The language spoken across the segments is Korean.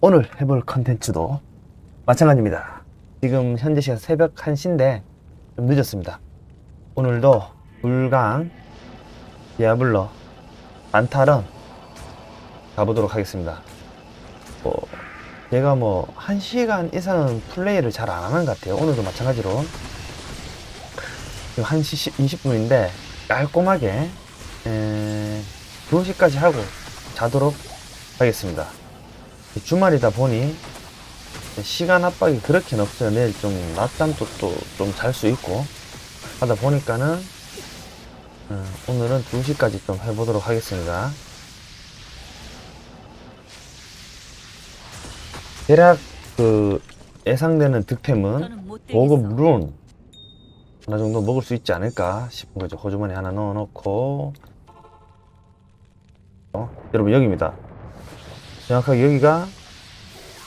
오늘 해볼 컨텐츠도 마찬가지입니다. 지금 현재 시간 새벽 1시인데 좀 늦었습니다. 오늘도 불강, 디아블로, 안타런 가보도록 하겠습니다. 뭐 제가 뭐 1시간 이상은 플레이를 잘 안 하는 것 같아요. 오늘도 마찬가지로 지금 1시 20분인데 깔끔하게 에, 2시까지 하고 자도록 하겠습니다. 주말이다 보니 시간 압박이 그렇게는 없어요. 내일 좀 낮잠도 또 좀 잘 수 있고 하다 보니까는 음, 오늘은 2시까지 좀 해보도록 하겠습니다. 대략 그 예상되는 득템은 보급. 룬 하나 정도 먹을 수 있지 않을까 싶은 거죠. 호주머니 하나 넣어놓고 어? 여러분 여기입니다. 정확하게 여기가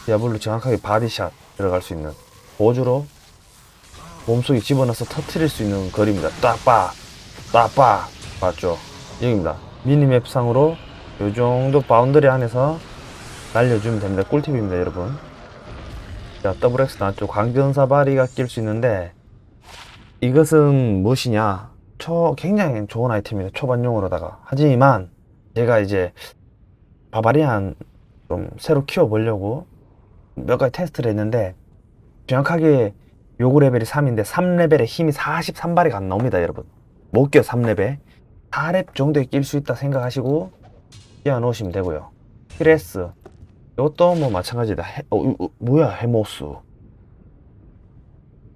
디아블로 정확하게 바디샷 들어갈 수 있는 보주로 몸속에 집어넣어서 터트릴 수 있는 거리입니다. 딱빠 딱빠 맞죠? 여기입니다. 미니맵 상으로 요 정도 바운더리 안에서 날려주면 됩니다. 꿀팁입니다, 여러분. 자, X 나왔죠. 광전사 바리가 낄 수 있는데 이것은 무엇이냐? 초 굉장히 좋은 아이템입니다. 초반용으로다가. 하지만 제가 이제 바바리안 좀 새로 키워보려고 몇 가지 테스트를 했는데 정확하게 요구 레벨이 3인데 3레벨에 힘이 43발이 안 나옵니다, 여러분. 못 껴, 3레벨. 4렙 정도에 낄 수 있다 생각하시고 끼워 놓으시면 되고요. 히레스. 이것도 뭐 마찬가지다. 해, 어, 어, 뭐야, 헤모스.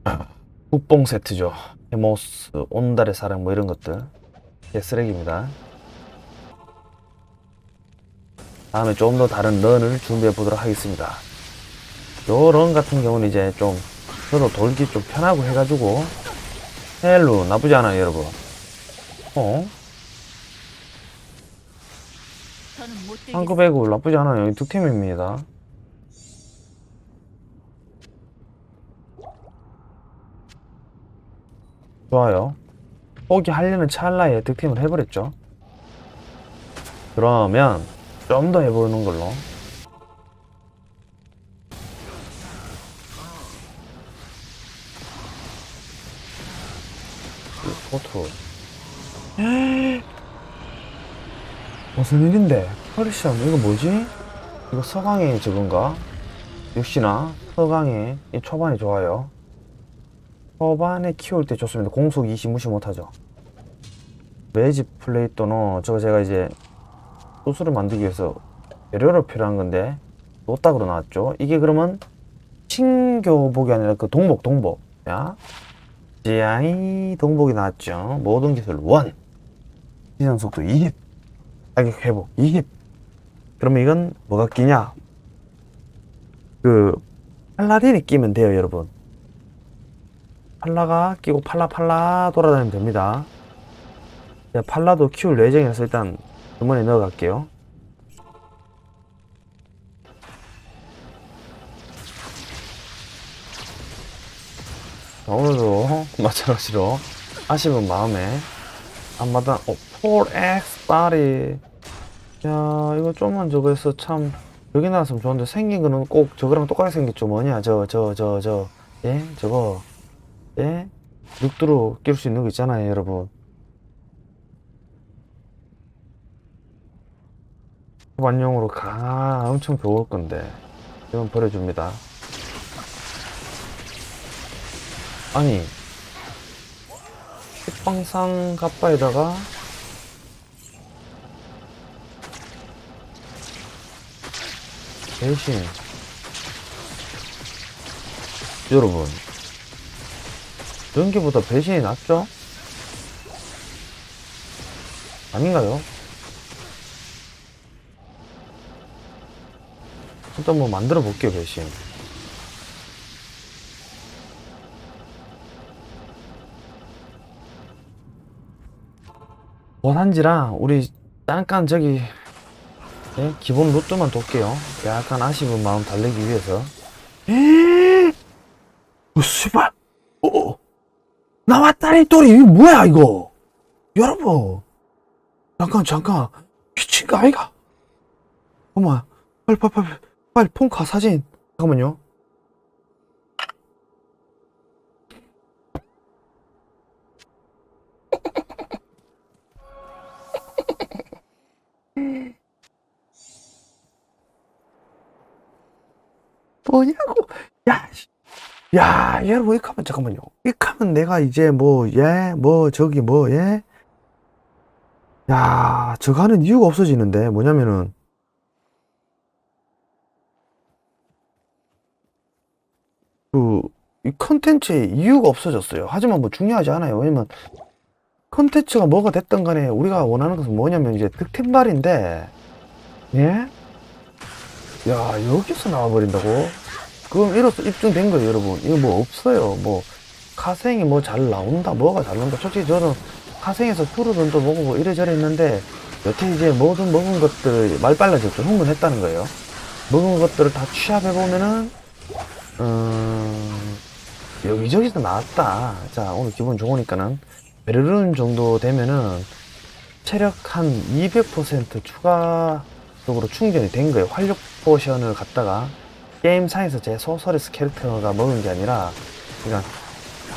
국뽕 세트죠. 헤모스, 온달의 사랑 뭐 이런 것들. 개 쓰레기입니다. 다음에 좀 더 다른 런을 준비해 보도록 하겠습니다. 요런 같은 경우는 이제 좀 저도 돌기 좀 편하고 해가지고 헬로 나쁘지 않아요 여러분. 어? 저는 못 되겠어. 한급 배구 나쁘지 않아요. 여기 두 팀입니다. 좋아요. 포기하려는 찰나에 득템을 해버렸죠. 그러면 좀 더 해보는 걸로. 포트. 무슨 일인데? 허리시험 이거 뭐지? 이거 서강의 저건가? 역시나 서강의 이 초반이 좋아요. 초반에 키울 때 좋습니다. 공속 20 무시 못하죠. 매직 플레이또는 저거 제가 이제 소스를 만들기 위해서 재료로 필요한 건데 노딱으로 나왔죠. 이게 그러면 신교복이 아니라 그 동복 동복. 야, 지아이 동복이 나왔죠. 모든 기술 1 시선 속도 20 가격 회복 20 그러면 이건 뭐가 끼냐 그 팔라딘이 끼면 돼요 여러분 팔라가 끼고 팔라 팔라 돌아다니면 됩니다 팔라도 키울 예정이라서 일단 주머니에 넣어 갈게요. 자, 오늘도 마찬가지로 아쉬운 마음에 앞마당 어, 4X 바리 야 이거 좀만 저거 해서 참 여기 나왔으면 좋은데 생긴 거는 꼭 저거랑 똑같이 생겼죠. 뭐냐? 저 저 저 저. 예? 저거. 예? 육두로 낄 수 있는 거 있잖아요 여러분 완용으로 가 엄청 좋을 건데 이건 버려줍니다 아니 식빵상 갑바에다가 대신 여러분 연기보다 배신이 낫죠? 아닌가요? 일단 뭐 만들어 볼게요 배신 원한지랑 우리 잠깐 저기 예? 기본 루트만 돕게요. 약간 아쉬운 마음 달래기 위해서. 에이! 어, 씨발! 어, 어. 나왔다니, 또리! 이거 뭐야, 이거! 여러분! 잠깐, 잠깐! 미친 거 아이가? 어머, 빨리, 빨리, 빨리, 빨리 폰카 사진. 잠깐만요. 뭐냐고. 야, 씨. 야, 여러분, 이하면 잠깐만요. 이하면 내가 이제 뭐, 예, 뭐, 저기 뭐, 예? 야, 저거 하는 이유가 없어지는데, 뭐냐면은, 그, 이 컨텐츠의 이유가 없어졌어요. 하지만 뭐 중요하지 않아요. 왜냐면, 컨텐츠가 뭐가 됐든 간에 우리가 원하는 것은 뭐냐면 이제 득템발인데, 예? 야, 여기서 나와버린다고? 그럼 이로써 입증된 거예요, 여러분. 이거 뭐 없어요. 뭐, 카생이 뭐 잘 나온다, 뭐가 잘 나온다. 솔직히 저는 카생에서 푸르른도 먹고 이래저래 했는데, 여태 이제 모든 먹은 것들, 말 빨라졌죠. 흥분했다는 거예요. 먹은 것들을 다 취합해보면은, 음, 여기저기서 나왔다. 자, 오늘 기분 좋으니까는, 베르른 정도 되면은, 체력 한 200% 추가적으로 충전이 된 거예요. 활력 포션을 갖다가, 게임 상에서 제 소설에서 캐릭터가 먹은 게 아니라, 그러니까,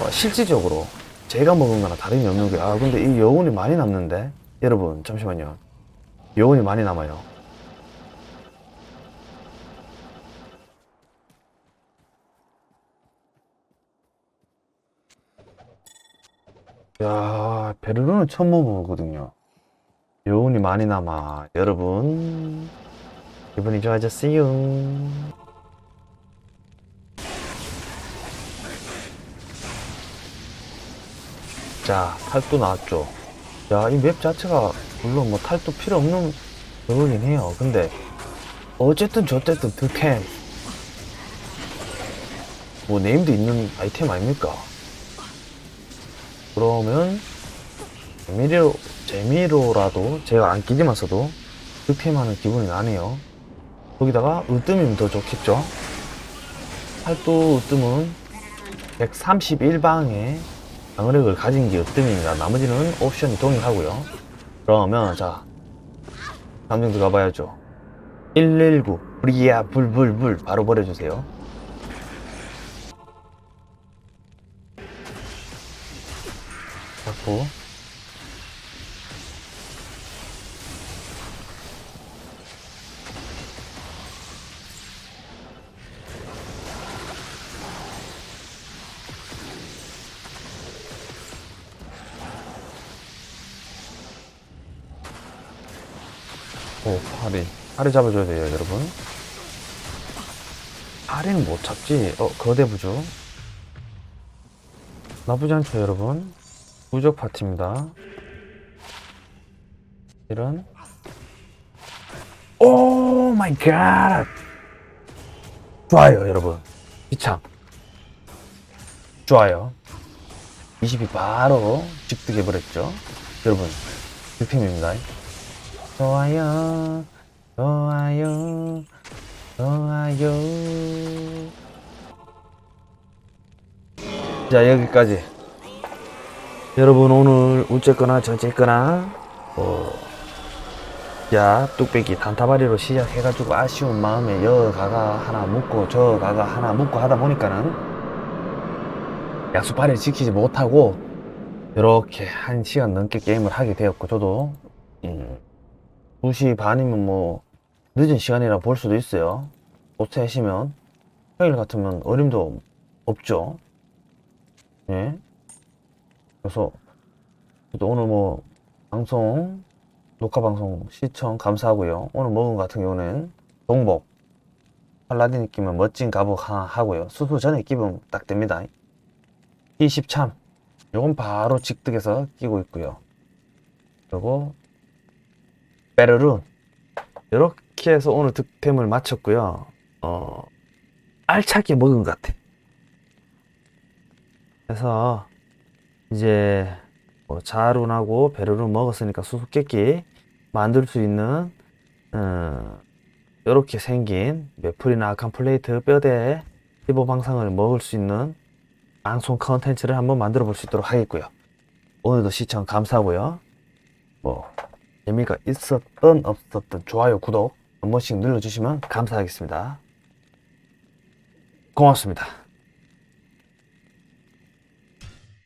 어, 실질적으로 제가 먹은 거나 다름이 없는 거예요. 아, 근데 이 여운이 많이 남는데? 여러분, 잠시만요. 여운이 많이 남아요. 야, 베르르는 처음 먹어보거든요. 여운이 많이 남아. 여러분, 기분이 좋아졌어요. 자, 탈도 나왔죠. 야, 이 맵 자체가 물론 뭐 탈도 필요 없는 그거긴 해요. 근데 어쨌든 저쨌든 득템 뭐 네임도 있는 아이템 아닙니까? 그러면 재미로 재미로라도 제가 안 끼지만서도 득템하는 기분이 나네요. 거기다가 으뜸이면 더 좋겠죠? 팔도 으뜸은 131방에 방어력을 가진 게 으뜸입니다. 나머지는 옵션이 동일하고요. 그러면 자 감정 들어가 봐야죠. 119 불이야 불불불 바로 버려주세요. 잡고 오, 파리. 파리 잡아줘야 돼요, 여러분. 파리는 못 잡지. 어, 거대 부족. 나쁘지 않죠, 여러분. 부족 파티입니다. 이런. 오 마이 갓! 좋아요, 여러분. 이참. 좋아요. 20이 바로 직득해버렸죠. 여러분, 득템입니다. 좋아요, 좋아요, 좋아요. 자, 여기까지. 여러분, 오늘 우쨌거나 저쨌거나, 어, 자, 뚝배기 단타바리로 시작해가지고 아쉬운 마음에 여 가가 하나 묻고 저 가가 하나 묻고 하다 보니까는 약속파리를 지키지 못하고 이렇게 한 시간 넘게 게임을 하게 되었고 저도 음, 2시 반이면 뭐 늦은 시간이라 볼 수도 있어요. 오세하시면 평일 같으면 어림도 없죠. 예. 그래서 또 오늘 뭐 방송 녹화 방송 시청 감사하고요. 오늘 먹은 것 같은 경우는 동복 팔라딘 끼면 멋진 갑옷 하나 하고요. 수수 전에 끼면 딱 됩니다. 20참 요건 바로 직득해서 끼고 있고요. 그리고 베르룬 이렇게 해서 오늘 득템을 마쳤고요. 어 알차게 먹은 것 같아. 그래서 이제 뭐 자룬하고 베르룬 먹었으니까 수수께끼 만들 수 있는 어, 이렇게 생긴 메플이나 아칸 플레이트 뼈대 15방상을 먹을 수 있는 방송 컨텐츠를 한번 만들어 볼 수 있도록 하겠고요. 오늘도 시청 감사하고요. 뭐 재미가 있었던 없었던 좋아요 구독 한 번씩 눌러주시면 감사하겠습니다. 고맙습니다.